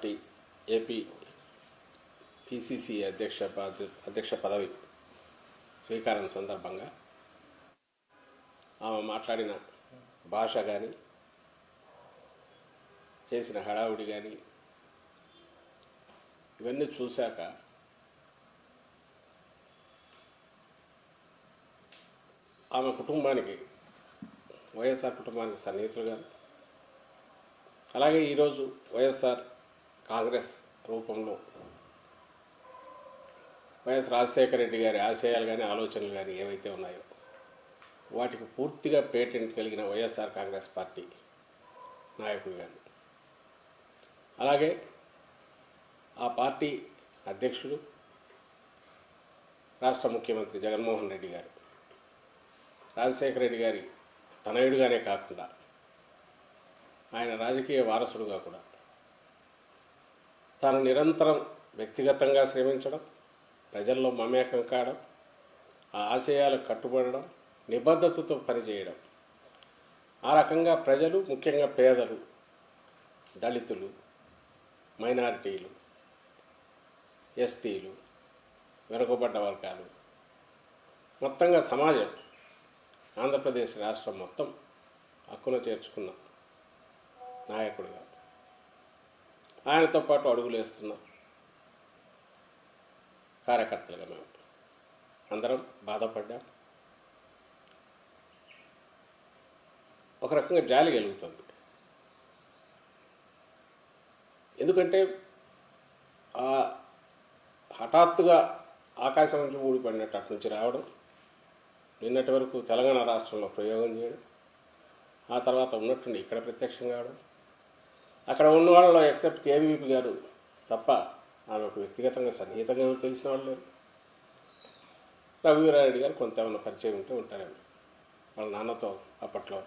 Party AP PCC అధ్యక్ష అధ్యక్ష పదవి స్వీకారం సందర్భంగా ఆమె మాట్లాడిన భాష కానీ చేసిన హడావుడి కానీ ఇవన్నీ చూశాక ఆమె కుటుంబానికి వైఎస్ఆర్ కుటుంబానికి సన్నిహితులు కానీ అలాగే ఈరోజు వైఎస్ఆర్ కాంగ్రెస్ రూపంలో వైఎస్ రాజశేఖర రెడ్డి గారి ఆశయాలు కానీ ఆలోచనలు కానీ ఏవైతే ఉన్నాయో వాటికి పూర్తిగా పేటెంట్ కలిగిన వైఎస్ఆర్ కాంగ్రెస్ పార్టీ నాయకుడు గారు అలాగే ఆ పార్టీ అధ్యక్షుడు రాష్ట్ర ముఖ్యమంత్రి జగన్మోహన్ రెడ్డి గారు రాజశేఖర రెడ్డి గారి తనయుడుగానే కాకుండా ఆయన రాజకీయ వారసుడుగా కూడా తాను నిరంతరం వ్యక్తిగతంగా శ్రమించడం ప్రజల్లో మమేకం కావడం ఆ ఆశయాలకు కట్టుబడడం నిబద్ధతతో పనిచేయడం. ఆ రకంగా ప్రజలు ముఖ్యంగా పేదలు దళితులు మైనారిటీలు ఎస్టీలు వెనుకబడ్డ వర్గాలు మొత్తంగా సమాజం ఆంధ్రప్రదేశ్ రాష్ట్రం మొత్తం హక్కున చేర్చుకున్న నాయకుడుగా. ఆయనతో పాటు అడుగులు వేస్తున్నాం కార్యకర్తలుగా మేము అందరం బాధపడ్డాం. ఒక రకంగా జాలి కలుగుతుంది ఎందుకంటే ఆ హఠాత్తుగా ఆకాశం నుంచి ఊడిపడినట్టు అటు నుంచి రావడం నిన్నటి వరకు తెలంగాణ రాష్ట్రంలో ప్రయోగం చేయడం ఆ తర్వాత ఉన్నట్టుండి ఇక్కడ ప్రత్యక్షం కావడం అక్కడ ఉన్న వాళ్ళలో ఎక్సెప్ట్ కేవీపీ గారు తప్ప ఆమెకు వ్యక్తిగతంగా సన్నిహితంగా తెలిసిన వాళ్ళు లేరు. రఘువీరారెడ్డి గారు కొంత ఏమైనా పరిచయం ఉంటే ఉంటారండి వాళ్ళ నాన్నతో అప్పట్లో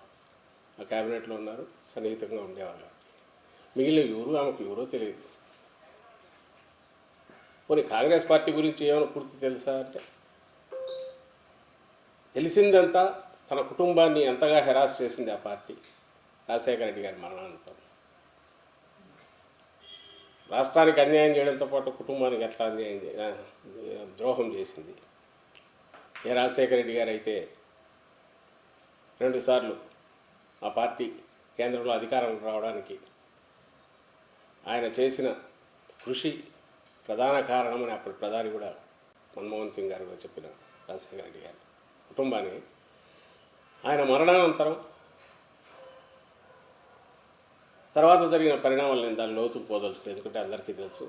ఆ క్యాబినెట్లో ఉన్నారు సన్నిహితంగా ఉండేవాళ్ళు. మిగిలిన ఎవరు ఆమెకు ఎవరో తెలియదు. కొన్ని కాంగ్రెస్ పార్టీ గురించి ఏమైనా పూర్తి తెలుసా అంటే? తెలిసిందంతా తన కుటుంబాన్ని ఎంతగా హెరాస్ చేసింది ఆ పార్టీ. రాజశేఖర రెడ్డి గారి మరణానంతరం. రాష్ట్రానికి అన్యాయం చేయడంతో పాటు కుటుంబానికి ఎట్లా అన్యాయం ద్రోహం చేసింది. ఏ రాజశేఖర రెడ్డి గారు అయితే రెండుసార్లు ఆ పార్టీ కేంద్రంలో అధికారం రావడానికి ఆయన చేసిన కృషి ప్రధాన కారణమని అప్పుడు ప్రధాని కూడా మన్మోహన్ సింగ్ గారు కూడా చెప్పిన రాజశేఖర రెడ్డి గారు. కుటుంబాన్ని ఆయన మరణానంతరం తర్వాత జరిగిన పరిణామాలు నేను దాని లోతు పోదలుచుకోలేదు ఎందుకంటే అందరికీ తెలుసు.